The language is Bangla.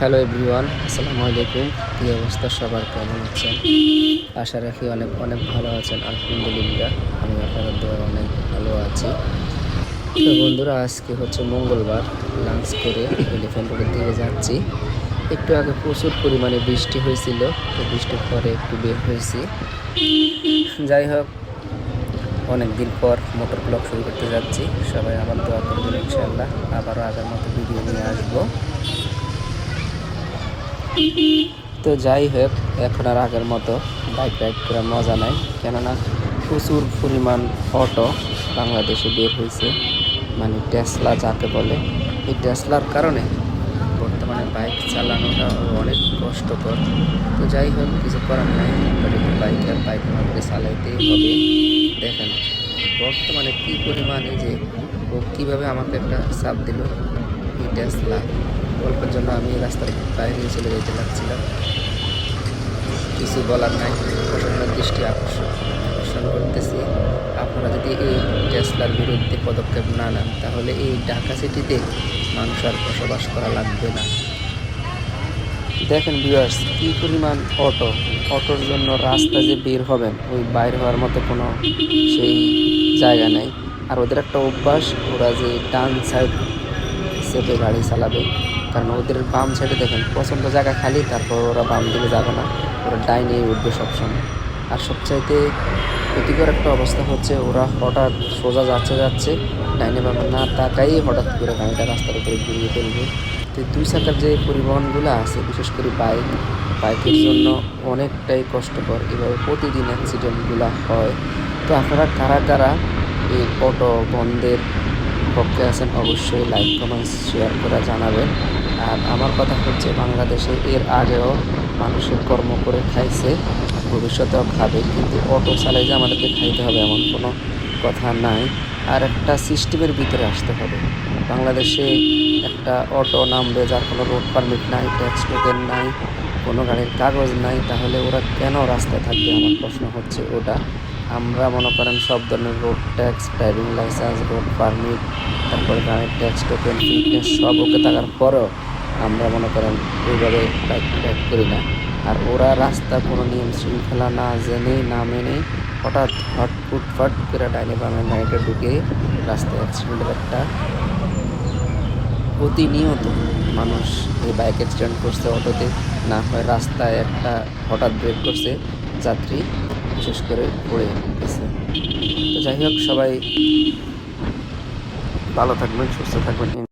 হ্যালো এভরিওয়ান আসসালামু আলাইকুম কী অবস্থা? সবার কেমন আছেন? আশা রাখি অনেক অনেক ভালো আছেন। আলহামদুলিল্লাহ, আমি আপনাদের দোয়া অনেক ভালো আছি। তো বন্ধুরা, আজকে হচ্ছে মঙ্গলবার। লাঞ্চ করে এলিফ্যান্ট রোডের দিকে যাচ্ছি। একটু আগে প্রচুর পরিমাণে বৃষ্টি হয়েছিল। তো বৃষ্টির পরে একটু বের হয়েছি। যাই হোক অনেক দিন পর মোটর ব্লগ শুরু করতে যাচ্ছি। সবাই আমার দোয়া করবেন ইনশাআল্লাহ। আবারও আগের মতো ভিডিও নিয়ে আসব। তো যাই হোক, এখন আর আগের মতো বাইক রাইড করার মজা নাই। কেননা প্রচুর পরিমাণ অটো বাংলাদেশে বের হয়েছে। মানে টেসলা যাকে বলে। এই টেসলার কারণে বর্তমানে বাইক চালানোটা অনেক কষ্টকর। তো যাই হোক, কিছু করার নাই। বাইক আর বাইকের মধ্যে চালাইতেই হবে। দেখেন, বর্তমানে কী পরিমাণে যে ও কীভাবে আমাকে একটা চাপ দিল? এই টেসলা অল্পের জন্য আমি রাস্তার বাইরে চলে যেতে লাগছিলাম কিছু বলার নাই প্রশাসনের দৃষ্টি আকর্ষণ আকর্ষণ করতেছি। আপনারা যদি এই টেসলার বিরুদ্ধে পদক্ষেপ না নেন, তাহলে এই ঢাকা সিটিতে মানুষ আর বসবাস করা লাগবে না। দেখেন ভিউয়ার্স কী পরিমাণ অটো অটোর জন্য রাস্তা যে বের হবেন, ওই বাইর হওয়ার মতো কোনো সেই জায়গা নেই। আর ওদের একটা অভ্যাস, ওরা যে ডান সাইড সেটে গাড়ি চালাবে কারণ ওদের বাম সাইডে দেখেন, পছন্দ জায়গা খালি, তারপর ওরা বাম দিকে যাবে না। ওরা ডাইনে উঠবে সবসময়। আর সবচাইতে ক্ষতিকর একটা অবস্থা হচ্ছে, ওরা হঠাৎ সোজা যাচ্ছে যাচ্ছে, ডাইনে বামে না তাকাই হঠাৎ করে গাড়িটা রাস্তার উপরে ঘুরিয়ে ফেলবে। তো দুই চাকার যে পরিবহনগুলো আছে, বিশেষ করে বাইক বাইকের জন্য অনেকটাই কষ্টকর। এভাবে প্রতিদিন অ্যাক্সিডেন্টগুলো হয়। তো আপনারা কারা কারা এই অটো বন্ধের পক্ষে আছেন, অবশ্যই লাইক কমেন্টস শেয়ার করে জানাবেন। আর আমার কথা হচ্ছে, বাংলাদেশে এর আগেও মানুষের কর্ম করে খাইছে, ভবিষ্যতেও খাবে, কিন্তু অটো চালাই যে আমাদেরকে খাইতে হবে এমন কোনো কথা নাই। আর একটা সিস্টেমের ভিতরে আসতে হবে। বাংলাদেশে একটা অটো নামবে, যার কোনো রোড পারমিট নাই ট্যাক্স টোকেন নাই, কোনো গাড়ির কাগজ নাই, তাহলে ওরা কেন রাস্তায় থাকবে? আমার প্রশ্ন হচ্ছে ওটা। আমরা মনে করেন সব ধরনের road tax driving licence road permit তারপরে গাড়ির ট্যাক্স টোকেন সব ওকে থাকার পরেও আমরা মনে করেন ওইভাবে বাইক রাইড করি না। আর ওরা রাস্তা কোনো নিয়ম শৃঙ্খলা না জেনে না মেনে হঠাৎ হট ফুটফাট করে ডাইনে বামে গাড়িটা ঢুকে রাস্তায় অ্যাক্সিডেন্টের একটা প্রতিনিয়ত মানুষ এই বাইক অ্যাক্সিডেন্ট করছে, অটোতে না হয় রাস্তায় একটা হঠাৎ ব্রেক করছে যাত্রী। বিশেষ করে পড়ে গেছে। তো যাই হোক সবাই ভালো থাকবেন সুস্থ থাকবেন।